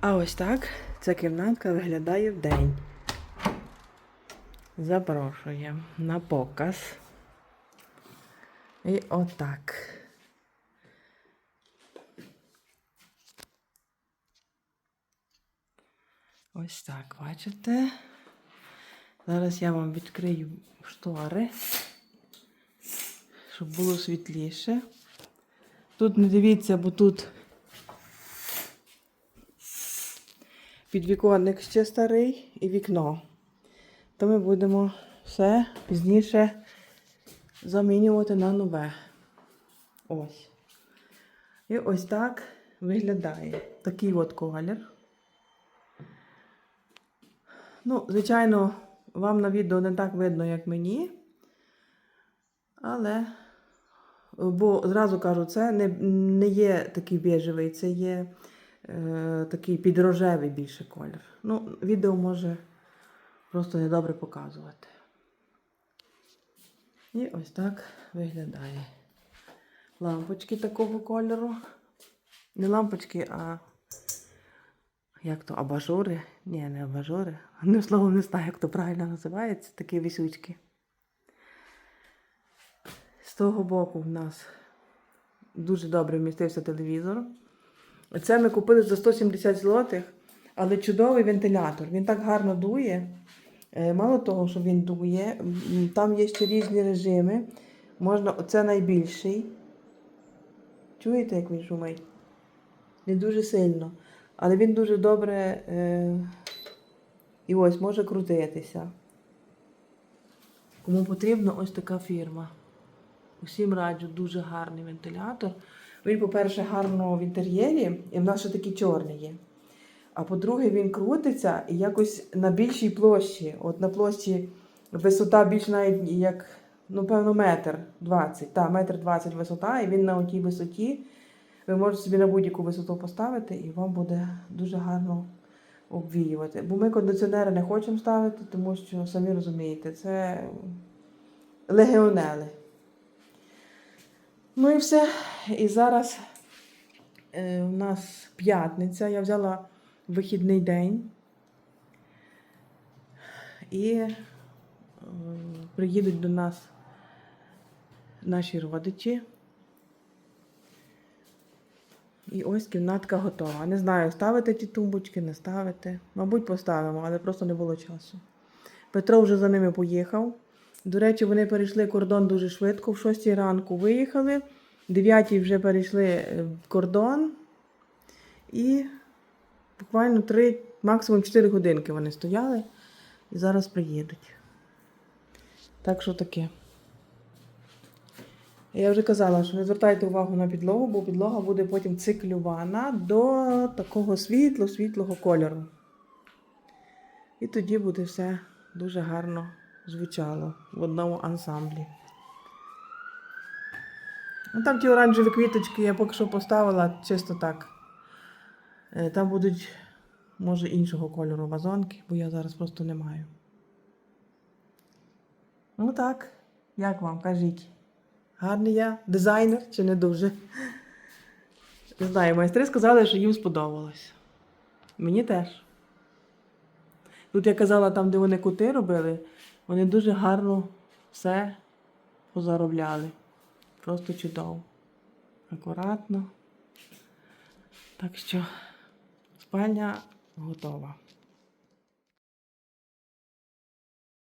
А ось так ця кімнатка виглядає в день. Запрошує на показ. І отак. Ось так, бачите? Зараз я вам відкрию штори, щоб було світліше. Тут не дивіться, бо тут підвіконник ще старий і вікно. То ми будемо все пізніше замінювати на нове. Ось. І ось так виглядає. Такий от колір. Ну, звичайно, вам на відео не так видно, як мені. Але, бо зразу кажу, це не, не є такий біжевий, це є е, такий підрожевий більше колір. Ну, відео може просто недобре показувати. І ось так виглядає. Лампочки такого кольору. Не лампочки, а як то, абажури? Ні, не абажури. Не слово не знаю, як то правильно називається, такі вісючки. З того боку в нас дуже добре вмістився телевізор. Це ми купили за 170 злотих, але чудовий вентилятор. Він так гарно дує. Е, Мало того, що він дує, там є ще різні режими. Можна, це найбільший. Чуєте, як він шумить? Не дуже сильно. Але він дуже добре е, і ось може крутитися. Кому потрібно, ось така фірма. Усім раджу дуже гарний вентилятор. Він, по-перше, гарно в інтер'єрі, і в нас ще такий чорний є. А по-друге, він крутиться і якось на більшій площі. От на площі висота більш навіть як, ну, певно, метр двадцять. Так, метр двадцять висота, і він на отій висоті. Ви можете собі на будь-яку висоту поставити, і вам буде дуже гарно обвіювати. Бо ми кондиціонери не хочемо ставити, тому що, самі розумієте, це легіонели. Ну і все. І зараз е, у нас п'ятниця. Я взяла вихідний день. І е, приїдуть до нас наші родичі. І ось кімнатка готова. Не знаю, ставити ті тумбочки, не ставити. Мабуть, поставимо, але просто не було часу. Петро вже за ними поїхав. До речі, вони перейшли кордон дуже швидко. В 6 ранку виїхали, в 9 вже перейшли е, кордон. І буквально 3, максимум 4 годинки вони стояли і зараз приїдуть. Так що таке. Я вже казала, що не звертайте увагу на підлогу, бо підлога буде потім циклювана до такого світло-світлого кольору. І тоді буде все дуже гарно звучало в одному ансамблі. Ну, там ті оранжеві квіточки я поки що поставила чисто так. Е, Там будуть, може, іншого кольору вазонки, бо я зараз просто не маю. Ну так, як вам, кажіть? Гарний я дизайнер чи не дуже? Не знаю, майстри сказали, що їм сподобалось. Мені теж. Тут я казала, там, де вони кути робили, вони дуже гарно все позаробляли. Просто чудово. Акуратно. Так що спальня готова.